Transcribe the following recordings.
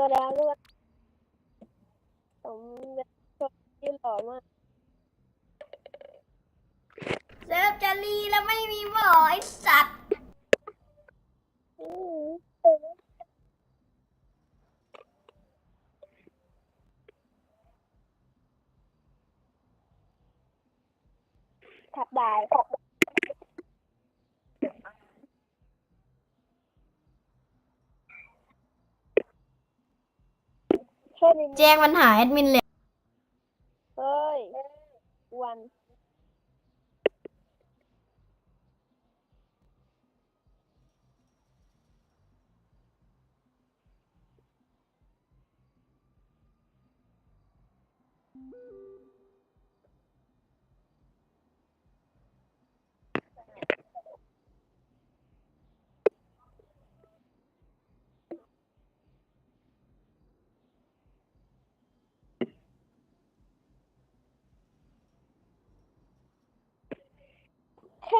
ตัวแล้วด้วยผมเป็นคนที่หล่อมากเซิร์ฟจะรีแล้วไม่มีบ่อไอสัตว์ อืมขับได้ แจ้งปัญหาแอดมินเลย เฮ้ยวัน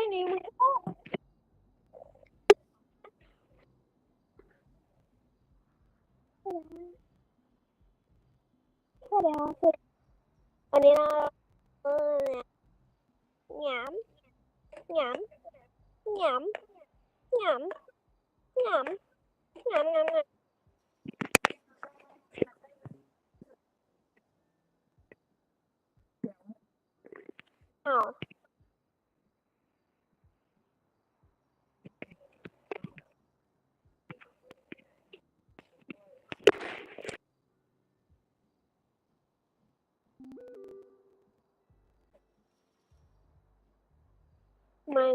แค่นี้มึงก็แค่เดียวคืออันนี้นะเออเนี่ยหยามหยามหยามหยามหยามหยามหยามหยามอ้าว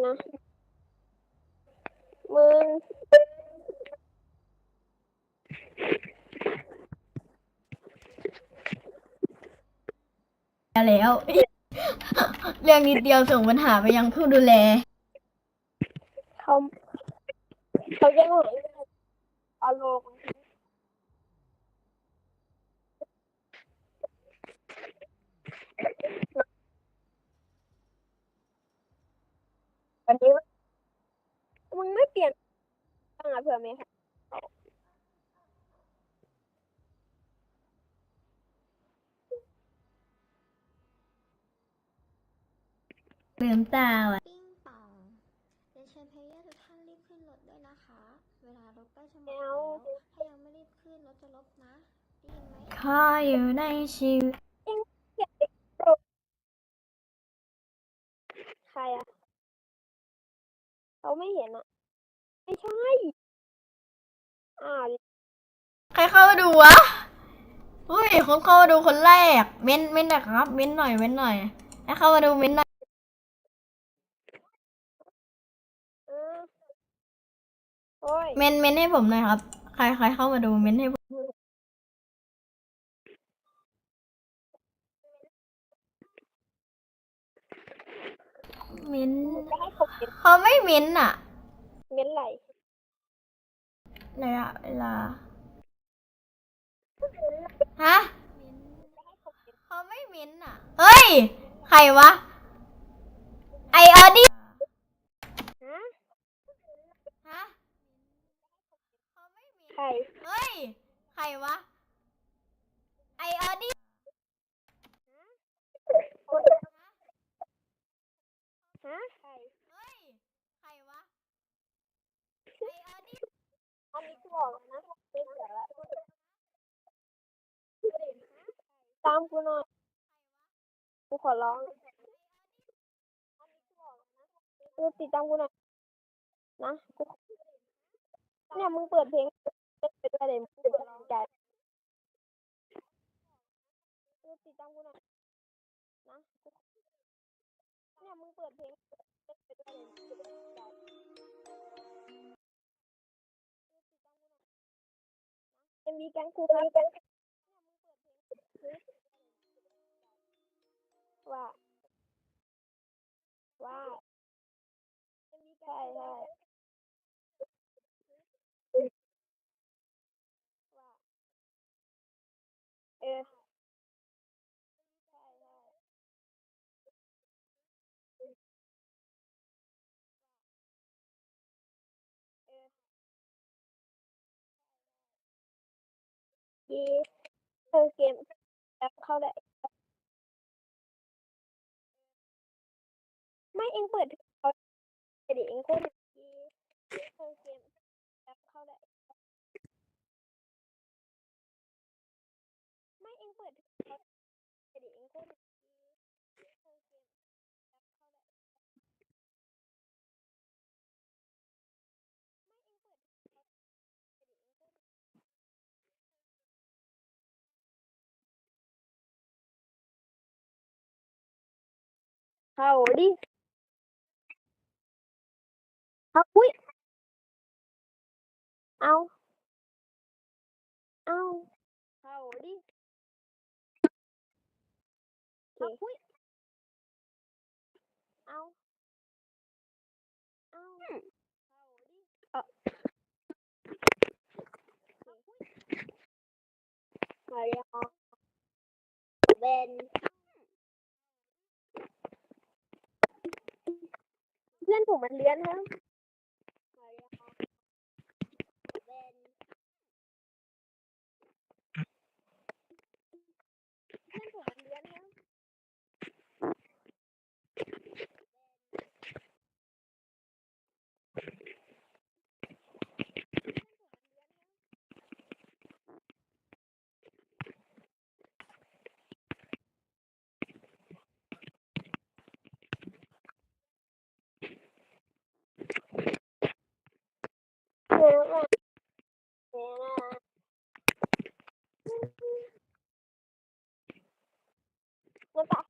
นะ มึง แล้ว เรื่องนิดเดียวส่งปัญหาไปยังผู้ดูแล เขาเขาแย่งหวยเอาลงวันนี้มึงไม่เปลี่ยนบ้างอะเผื่อไหมคะ ลืมตาว่ะ ปิ้งปองเรียนเชิญเพลเยอร์ทุกท่านรีบขึ้นรถด้วยนะคะ เวลารถใกล้จะหมดแล้วถ้ายังไม่รีบขึ้นรถจะลบนะได้ยินไหม ขออยู่ในชีวิต ใครอะเขาไม่เห็นอะไม่ใช่ อ่าวใครเข้ามาดูวะเฮ้ยคนเข้ามาดูคนแรก เม้นเม้นหนะครับ เม้นหน่อย เม้นหน่อยให้เข้ามาดูเม้นหน่อย เออ โอ้ยเม้นเม้นให้ผมหน่อยครับ ใครใครเข้ามาดูเม้นให้ผมเม้นจะให้เขาเห็นเขาไม่เม้นอะเม้นไหลระยะเวลาฮะเขาไม่เม้นอะ เฮ้ย ใครวะ ไอออดี้ ฮะ ฮะเขาไม่เม้น ใครเฮ้ย ใครวะ ไอออดี้ฮะใครเฮ้ย ใครวะ ไอออดี้อันนี้กูบอกแล้วนะไม่เสียละตามกูหน่อยกูขอร้องกูติดตามกูหน่อยนะกูเนี่ยมึงเปิดเพลง ต้นไปด้วยเลยมึงเปิดใจกูติดตามกูหน่อยนะเนี่ยมึงเปิดเพลงเต้นไปด้วยเลยมึงเปิดใจเอ็มวีแกงคูครับว่าว่าเอ็มวีใช่ใช่ เออกีเออเกมแอปเข้าได้ ไม่เองเปิดเขาเดี๋ยวเองคตรกี เข้าดิเข้าอุ้ยเอาเอาเข้าดิโอเคเอาเอาเข้าดิเออมาเรียกเบนเพื่อนผ มมันเลี้ยนฮะบมาเรียกเบนเพื่อนผมมันเลี้ยนครับ เออว่าเออนะ นั่น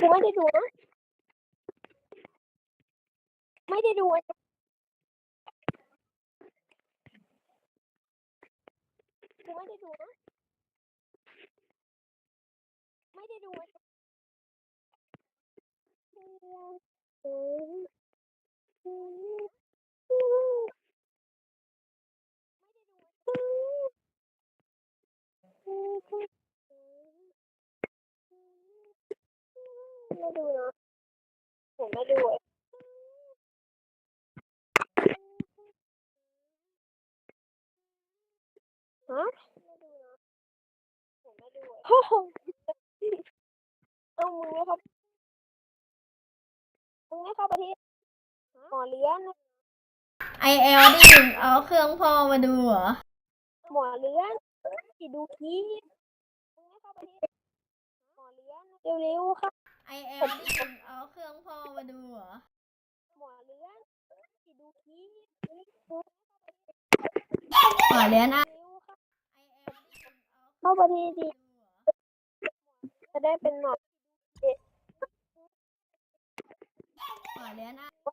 กูไม่ได้ดูนะไม่ได้ดูอะกูไม่ได้ดูนะ ไม่ได้ดูอะอืมอืมอืมไม่ได้ดูอะอืมอืมไม่ดูนะผมไม่ดูอะฮะไม่ดูนะผมไม่ดูอะโอ้โหเอามึงไม่เข้ามึงไม่เข้าประเทศหมอเลี้ยนไอเอลดิเอาเครื่องพ่อมาดูเหรอ หมอเลี้ยนที่ดูคลิปมึงไม่เข้าประเทศหมอเลี้ยนเร็วๆค่ะ ไอแอลนี่มันเอาเครื่องพ่อมาดูเหรอ หมอเลื้อนสิดูคลิปหมอเลี้ยนอะเร็วค่ะไอแอลนี่มันเอาเข้าประเทศดีเครื่องพ่อมาดูเหรอจะได้เป็นหมอหมอเลี้ยนอะห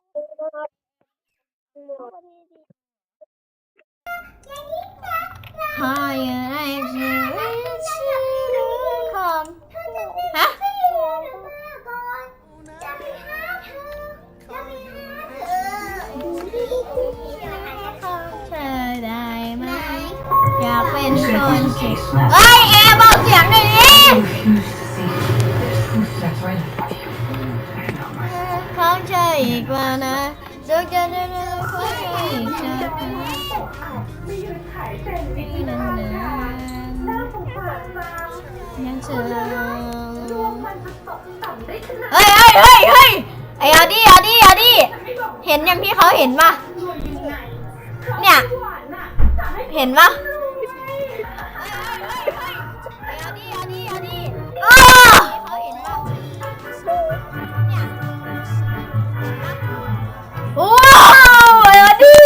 มอประเทศดีหายในชีวิตชีวิต เธอได้ไหมอยากเป็นคนสิเอ้ยแอร์เบาเสียงหน่อยดิเของเธออีกว่านะเดี๋ยวจะได้รู้ว่าอีกจะเป็นยังเธอเฮ้ยเฮ้ยเฮ้ยเฮ้ยไอเอาดิเอาดิเอาดิเห็นอย่างที่เขาเห็นปะ เนี่ย เห็นปะเอาดิเอาดิเอาดิเออเขาเห็นปะเนี่ยว้าวเออดิ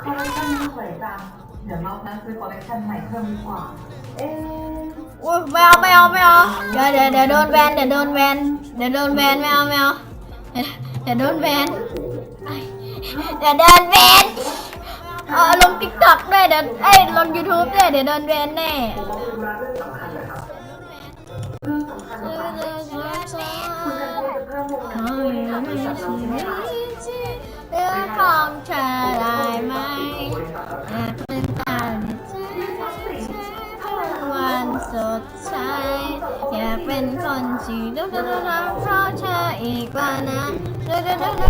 คอลเลคชันนี้สวยจัง เดี๋ยวรอบหนั้นซื้อคอลเลคชันใหม่เพิ่มดีกว่า เอ๊ะอุ้ยไม่เอาไม่เอาไม่เอาเดี๋ยวเดี๋ยวเดี๋ยวโดนแบนเดี๋ยวโดนแบนเดี๋ยวโดนแบนไม่เอาไม่เอาเดี๋ยวโดนแบน เดี๋ยวเดินเวนเออลงติ๊กต็อกด้วยเดี๋ยวเอ้ยลงยูทูบด้วยเดี๋ยวเดินเวนแน่เรื่องของเธอได้ไหมอาจเป็นตารวัน สดใส อยากเป็นคนที่ดูดูดูดูเพราะเธออีกว่านะดูดูดูดู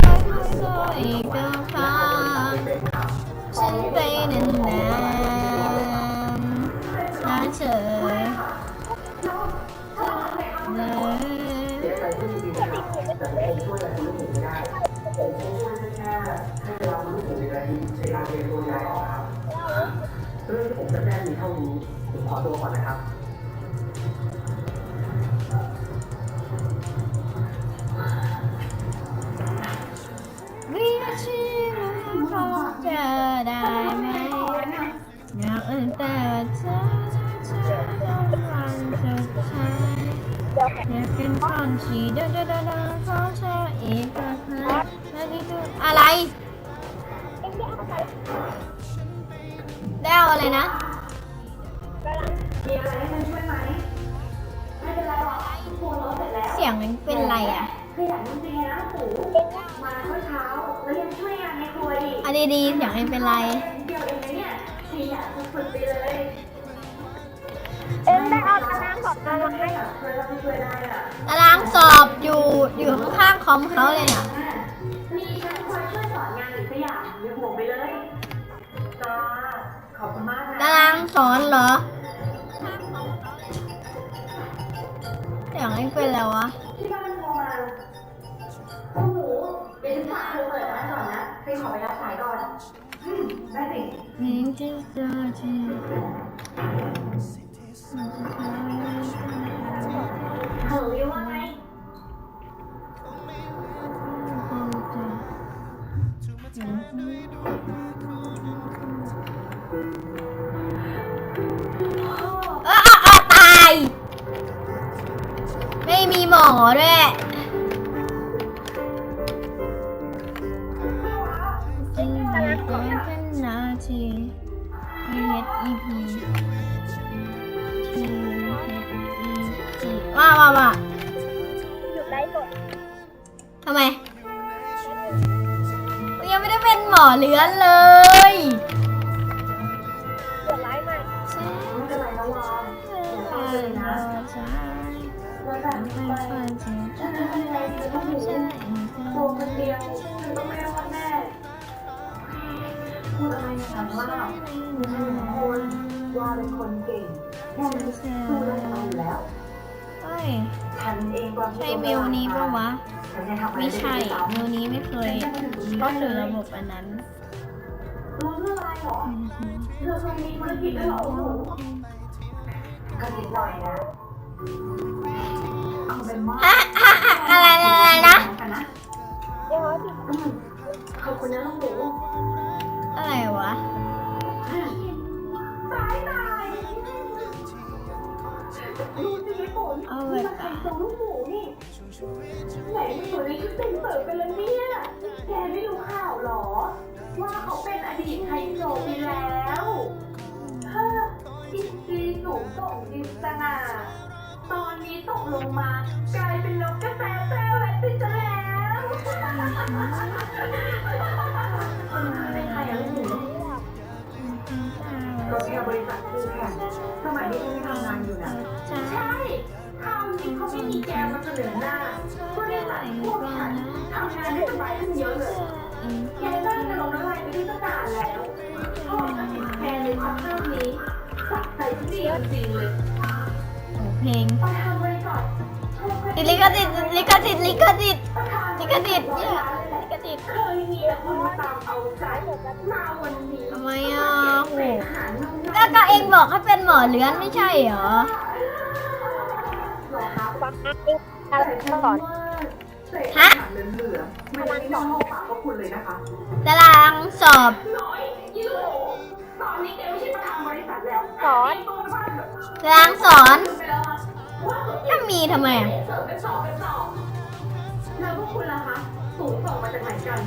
เพราะอีกกครั้งฉันไปนานๆนะเธอเสียใจที่จริงๆนะแต่ผมคงช่วยอะไรคุณลูกหมูไม่ได้ผมช่วยได้แค่ให้เวลาคุณลูกหมูในการในการเรียนตัวย้ายออกครับเรื่องที่ผมจะแจ้งมีเท่านี้ผมขอตัวก่อนนะครับ แต่ว่าเธอเธอต้องวันสุดท้ายอยากเป็นคนที่เดินเดินเดินเดินของเธออีกครั้งและนี่คือะไรได้เอาอะไรนะมีอะไรให้มันช่วยไหมไม่เป็นไรหรอกครูรถเสร็จแล้วเสียงมันเป็นไรอะขยันจริงๆนะหมูเอ็งได้มาเมื่อเช้าแล้วยังช่วยงานในครัวอีกอันดีๆเสียงมันเป็นไร เนี่ยขยันสุดๆไปเลยเอ็งได้เอาตารางของตารางให้ช่วยเราที่ช่วยได้อะตารางสอบอยู่อยู่ข้างๆคอมเขาเลยเนี่ยมีฉันคอยช่วยสอนงานอีกสักอย่างอย่าห่วงไปเลยจ้าขอบคุณมากนะตารางสอนเหรอเสียงมันเป็นอะไรวะที่บ้านมันโทรมาโอ้โหเดี๋ยวฉันฝากเธอเปิดร้านก่อนนะไปขอไปรับสายก่อนอืมได้สิ นี่ที่ แล้วแบบไปฉันจะทำอะไรเธอต้องรู้ตัวคนเดียวเธอต้องไม่รอดแน่พูดอะไรอย่างนั้นว่าคนว่าเป็นคนเก่งแค่นี้สู้ได้สบายอยู่แล้วเฮ้ยฉันเองก็ใช่เมลนี้ปะวะ ไม่ใช่เมลนี้ไม่เคยก็ถือระบบอันนั้นรู้เรื่องอะไรหรอเธอเคยมีธุรกิจด้วยเหรอก็นิดหน่อยนะ อาเป็นว่าฮะฮะฮะอะไรอะไรนะกันนะเดี๋ยวดิอืมขอบคุณนะลูกหมูอะไรวะตายตายดูสิฝนเอานี่ไว้มันไข่ทรงลูกหมูนี่ไหนมันอยู่ในชุดเต็มเสิร์ฟกันแล้วเนี่ยแกไม่รู้ข่าวเหรอ ว่าเขาเป็นอดีตไฮโซไปแล้วเฮ้ออินซีสูงส่งดินสง่า ตอนนี้ตกลงมา กลายเป็นนกกระแตแต้วและไปซะแล้วเป็นใครอะลูกหมูก็แค่บริษัทคู่แข่งสมัยที่ฉันทำงานอยู่นะใช่คราวนี้เขาไม่มีแกมาเสนอหน้าบริษัทคู่แข่งทำงานได้สบายขึ้นเยอะเลยแกน่าจะลงน้ำลายไปที่ตั้งนานแล้วพ่อก็เห็นแกในสภาพนี้สักใจที่ดีจริงเลย เพลงประธาจิติดลิขสิทธิ์ลิขสิทธิ์ลิขสิทธิ์ประธานลิขสิทธิ์เนี่ยลิขสิทธิ์เคยมีคนตามเอาใจมาวันนี้ทำไมอะโหหาน้องๆแล้วก็เองบอกให้เป็นหมอเลื้อนไม่ใช่เหรอฟังอะไรสอนฮะเหลือๆมันไม่ต้องเข้าปากคุณเลยนะคะตารางสอบน้อยยี่โหตอนนี้แกไม่ใช่ประธานบริษัทแล้วสอนตารางสอน ถ้ามีทำไมอะเสิร์ฟเป็นสอบเป็นสอบแล้วพวกคุณล่ะคะสูงส่งมาจากไหนกัน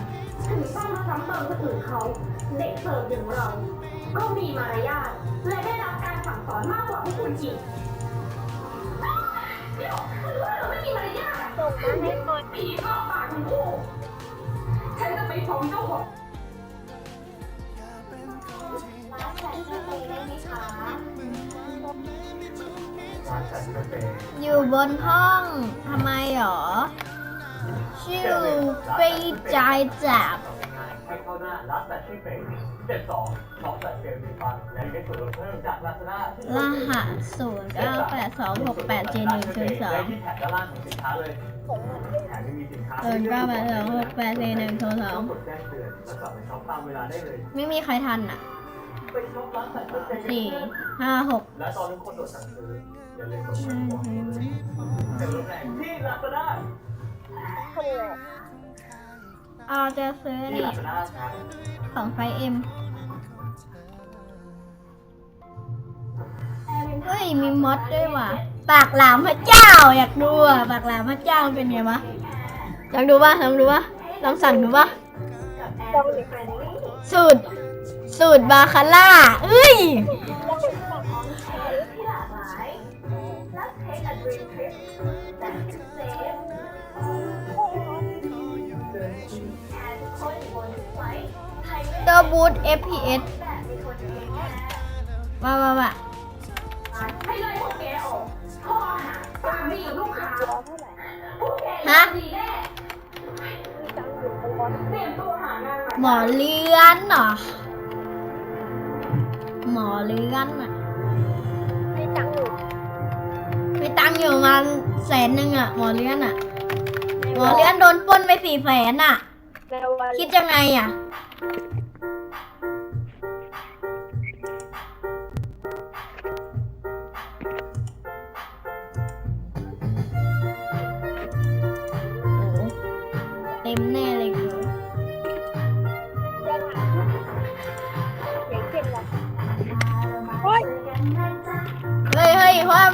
ถึงต้องมาซ้ำเติมคนอื่นเขาเด็กเสิร์ฟอย่างเรา ก็มีมารยาทและได้รับการสั่งสอนมากกว่าพวกคุณอีกเดี๋ยวคุณว่าเราไม่มีมารยาทอะส่งมาให้หน่อยผีเข้าปากทั้งคู่ฉันจะไปฟ้องเจ้าของร้านแฟชั่นเดย์ได้ไหมคะ อยู่บนห้องทำไมหรอชิวไปจ่ายจับให้เข้าหน้าร้านจัดชื่อเฟรเจ็ดสองสองจัดเฟรมีฟังและได้ส่วนลดเพิ่มจากลาซาด้ารหัสศูนย์เก้าแปดสองหกแปดเจ็ดหนึ่งศูนย์สองได้ที่แท็กด้านล่างของสินค้าเลยส่งมาให้แถมยังมีสินค้าศูนย์เก้าแปดสองหกแปดเจ็ดหนึ่งศูนย์สองกดแจ้งเตือนแล้วกลับไปช็อปตามเวลาได้เลย ไม่มีใครทันอะไปช็อปร้านจัดกาแฟสี่ห้าหกและตอนทุกคนกดสั่งซื้ออย่าลืมกดสั่งของเป็นร ถแรงที่ลาซาด้าคนเลยเอาจะซื้อที่นี่ลาซาด้าครับของไฟเอ็มเฮ้ยมีมอดด้วยว่ะ ปากหลามพระเจ้า อยากดูอะปากหลามพระเจ้ามันเป็นไงวะลองดูป่ะลองดูป่ะลองสั่งดูป่ะลองดิไปดิสูตร สูตรบาคาร่าเอ้ย อนเท่าไหร่พวกแกฮะดีแน่มีตังค์อยู่ตรงร้อนเตรียมตัวหางานใหม่หมอเลื้อนเหรอ หมอเลื้อนอะมีตังค์อยู่มีตังค์อยู่ประมาณแสนหนึ่งอะ หมอเลื้อนอะ หมอเลื้อนโดนปล้นไปสี่แสนอะในวันคิดยังไงอะ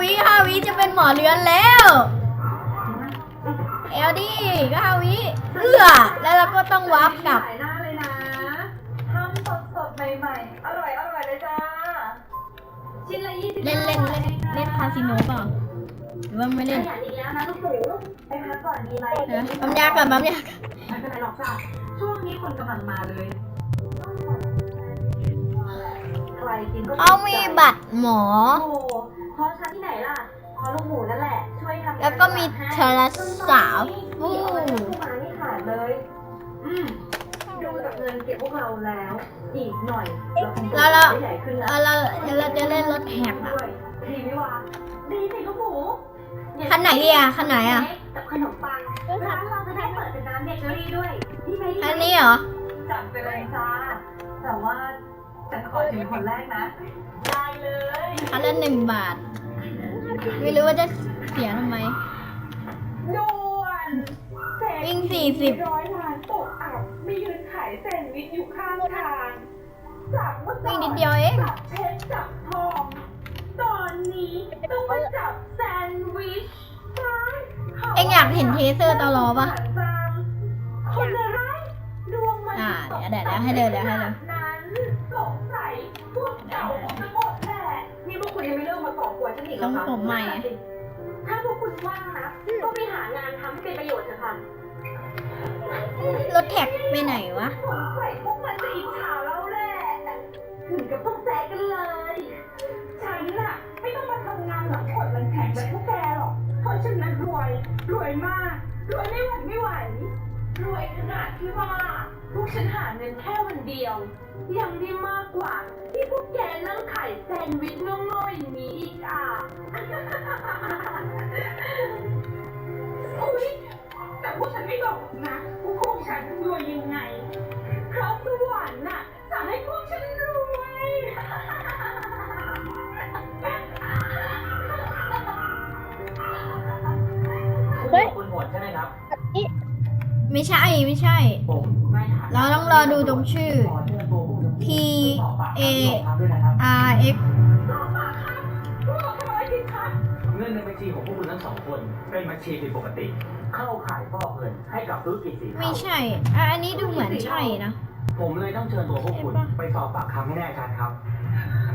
วิห้าวิจะเป็นหมอเรือนแล้วเอลดี้ก็ห้าวิเอื้อแล้วเราก็ต้องวาร์ปกลับขายหน้าเลยนะทำสดสดๆใหม่ๆ อร่อยอร่อยเลยจ้า ชิ้นละยี่สิบเล่นเล่นเล่นเล่นคาสิโนเปล่าหรือว่าไม่ขเล่นยันอีกแล้วนะลูกหมูไปพักก่อนดีไหมนะปั๊มยาก่อนปั๊มยาก่อนไม่เป็นไรหรอกจ้ะช่วงนี้คนกำลังมาเลยใครกินก็เขามีบัตรหมอ โอ้ำแล้วก็มีโทรศัพท์มีอู้ออเดอร์เข้ามานี่ขาดเลยอืมดูจากเงินเก็บพวกเราแล้ว อีกหน่อยเราคงจะแล้วเราได้ใหญ่ขึ้นแล้วเราเราเราจะเล่นรถแหกอะด้วยดีวิวาดีสิลูกหมูเยคันไหนดีอะคันไหนอะกับขนมปังร้านเราจะได้เปิดเป็นร้านเบเกอรี่ด้วยที่ไหมอันนี้เหรอจัดไปเลยจ้าแต่ว่าฉันขอถึงคนแรกนะได้เลยคันละหนึ่งบาท ไม่รู้ว่าจะเสียทำไม ด่วนแสนวิ่งดี40ร้อยล้านตกอับมียืนขายแซนด์วิชอยู่ข้างทางจากเมื่อก่อนวิ่งนิดเดียวเอง จับเพชรจับทอง ตอนนี้ต้องมาจับแซนด์วิชซ้ายขเอ็งอยากเห็นเทเซอร์ตลอปะคนร้ายดวงมันอ่าเดี๋ยวเดี๋ยวให้เดินเดี๋ยวให้เดินนั้นสงสัยพวกเก่าของทั้งหมดแหละ นี่พวกคุณยังไม่เริ่มมาก่อกวนฉันอีกเหรต้อองคะผมใหม่อะถ้าพวกคุณว่างนะก็ไปหางานทำให้เป็นประโยชน์เถอะค่ะรถแท็กไปไหนวะ สงสัยพวกมันจะอิจฉาเราแหละถึงกับต้องแซกกันเลยฉันน่ะไม่ต้องมาทำงานหลังกดมันแข็งแบบพวกแกหรอก เพราะฉันนั้นรวย รวยมาก รวยไม่หวั่นไม่ไหว รวยขนาดที่ว่า พวกฉันหาเงินแค่วันเดียว ยังได้มากกว่า ที่พวกแกนั่งขายแซนด์วิชโง่ๆอย่างนี้อีกอะอุ๊ย แต่พวกฉันไม่บอกนะว่าพวกฉันรวยยังไง เพราะสวรรค์น่ะสั่งให้พวกฉันรวย เฮ้ย คุณหมวดใช่ไหมครับนี่ไม่ใช่ไม่ใช่ ผมไม่ถามเราต้องรอดูตรงชื่อขเชิญตัวผู้ดำเนิน P สอบปากคำ A ด้วยนะครับ R X เงินในบัญชีของพวกคุณทั้งสองคน เป็นบัญชีผิดปกติ เข้าขายฟอกเงินให้กับธุรกิจสีเทาไม่ใช่อะอันนี้ดูเหมือนใช่นะ ผมเลยต้องเชิญตัวพวกคุณเอ๊ะปะไปสอบปากคำให้แน่ชัดครับ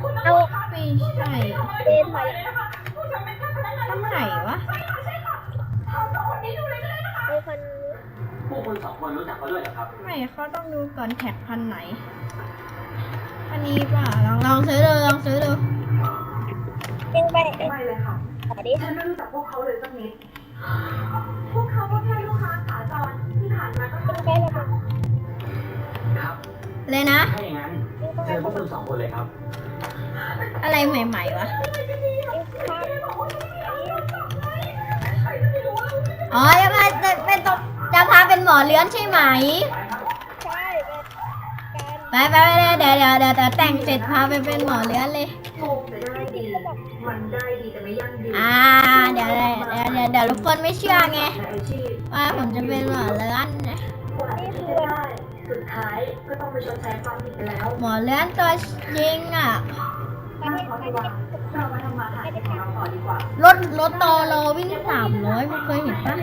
คุณตำรวจครับไม่ใช่ทำอะไรผิดกฎหมายเลยนะคะพวกฉันเป็นแค่พนักงานทำไหนวะ ใช่ค่ะใช่ค่ะถามสองคนนี้ดูเลยก็ได้นะคะมีคนพวกคุณสองคนรู้จักเขาด้วยเหรอครับ ไม่เขาต้องดูก่อนแท็กพันไหน อันนี้ป่ะลองลองซื้อดูลองซื้อดูเองไปไม่เลยค่ะ ขอดิฉันไม่รู้จักพวกเขาเลยสักนิด พวกเขาก็แค่ลูกค้าขาจรที่ผ่านมาก็เองไปเลยค่ะครับเลยนะ ถ้าอย่างนั้นเองต้องไปเชิญพขวอกคุณสองคนเลยครับ อะไรใหม่ ๆ วะเองข้ามอ๋อจะมาจะเป็นตจะพาเป็นหมอเลื้อนใช่ไหม ใช่การไปไปไปเดี๋ยวเดี๋ยวเดี๋ยวเดี๋ยวแต่งเสร็จพาไปเป็นหมอเลื้อนเลย อ่าเดี๋ยวเดี๋ยวเดี๋ยวเดี๋ยวทุกคนไม่เชื่อไงว่าผมจะเป็นหมอเลื้อนนะกว่าที่จะได้สุดท้ายก็ต้องไปชดใช้ความผิดกันแล้วหมอเลื้อนตัวจริงอะน่าขอดีว่าเรามาทำมาหากินของเราต่อดีกว่ารถรถตอรอวิ่งสามร้อยคุณเคยเห็นปะ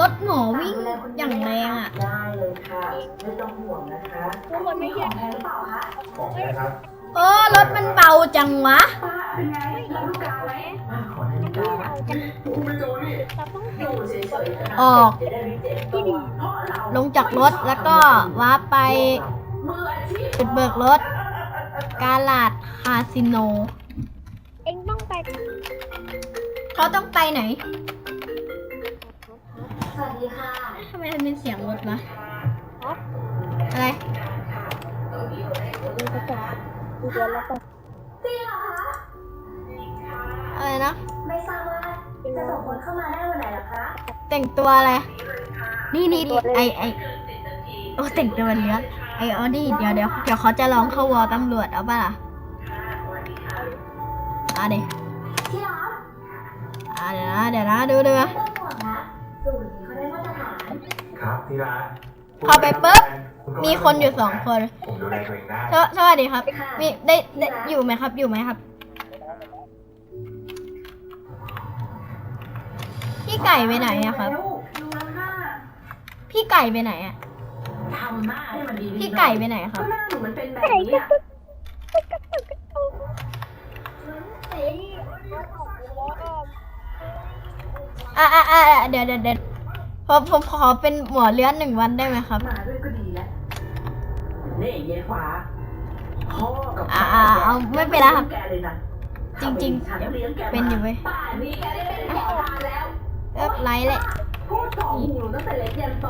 รถหมอวิ่งอย่างแรงอะได้เลยค่ะไม่ต้องห่วงนะคะทุกคนไม่เชื่อแพ้หรือเปล่าคะบอกนะครับ โอ้รถมันเบาจังวะป้าเป็นไงรับลูกกาไหมขอให้ลูกค้าคุณเป็นโจรนี่เราต้องอดูยู่เฉยๆนะคะออกจะได้ไม่เจ็บตัวเพราะเราลงจากรถแล้วก็ว้าร์ปไปมืออาชีพจุดเบิกรถ กาลาดคาสิโน เองต้องไป เขาต้องไปไหน สวัสดีค่ะทำไมมันเป็นเสียงรถวะอะไร ดูกระจกดูเดือนแล้วก็จริงเหรอคะอะไรนะ ไม่ทราบว่าจะส่งคนเข้ามาได้วันไหนเหรอคะ แต่งตัวอะไร นี่นี่นี่ไอไอโอ้แต่งตัวเลื้อนไอออดี้เดี๋ยวเดี๋ยวเดี๋ยวเขาจะลองเข้าวอตำรวจเอาป่ะล่ะอะเดี๋ยวที่รักอะเดี๋ยวนะเดี๋ยวนะดูดูไม่ต้องห่วงนะสูตรนี้เขาได้มาตรฐานครับที่รักพอไปปุ๊บ มีคนอยู่สองคนผมดูแลตัวเองได้สวสวัสดีครับ มีได้ได้อยู่ไหมครับ อยู่ไหมครับ พี่ไก่ไปไหนอะครับเร็วรู้แล้วค่ะพี่ไก่ไปไหนอะทำหน้าให้มันดีๆพี่ไก่ไปไหนคก็รับ หน้าหนูมันเป็นแบบไก่นี้ก็อะตึ๊กตึ๊กตึ๊กตึ๊กเฮ้ยวออมอะอะอะเดี๋ยวเดี๋ยวเดี๋ยวผมผมขอเป็นหมอเลื้อนหนึ่งวันได้ไหมครับมาด้วยก็ดีแล้ว นี่เย็นฟ้าพ่อกับอ่าอ่าเอาไม่เป็นไรครับ แกเลยนะจริงๆ ฉันเลี้ยงแกมาเป็นอยู่เว้ยป่านนี้แกได้เป็นขอทานแล้วเลิกไลฟ์แหละพูดสองหูตั้งแต่เล็กยันโต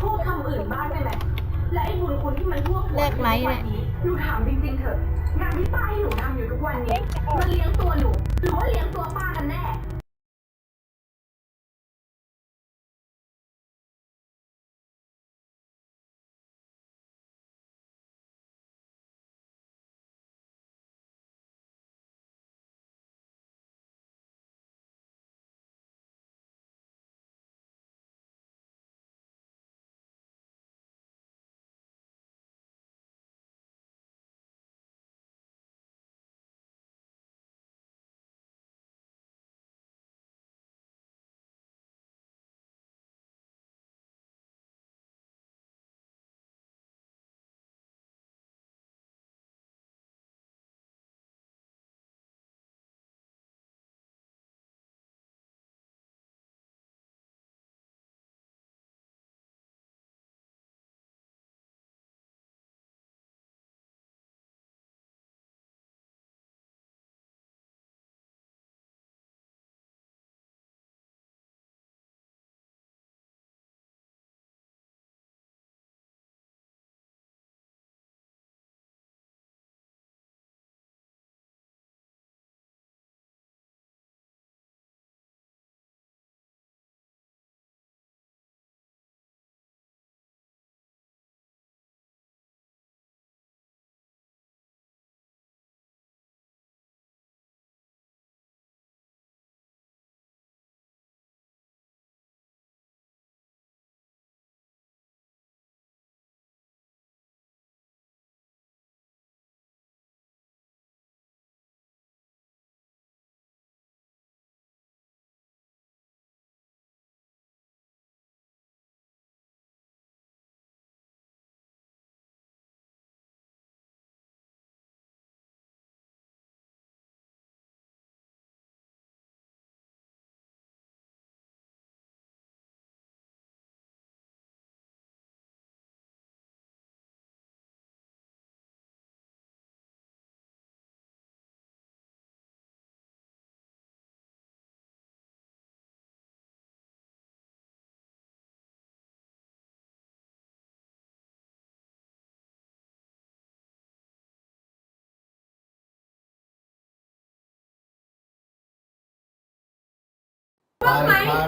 พูดคำอื่นบ้างได้ไหมและไอ้บุญคุณที่มันท่วมหัวเลิกไลฟ์แหละหนูถามจริงๆเถอะงานที่ป้าให้หนูทำอยู่ทุกวันนี้มันเลี้ยงตัวหนู Bye. Bye. Bye.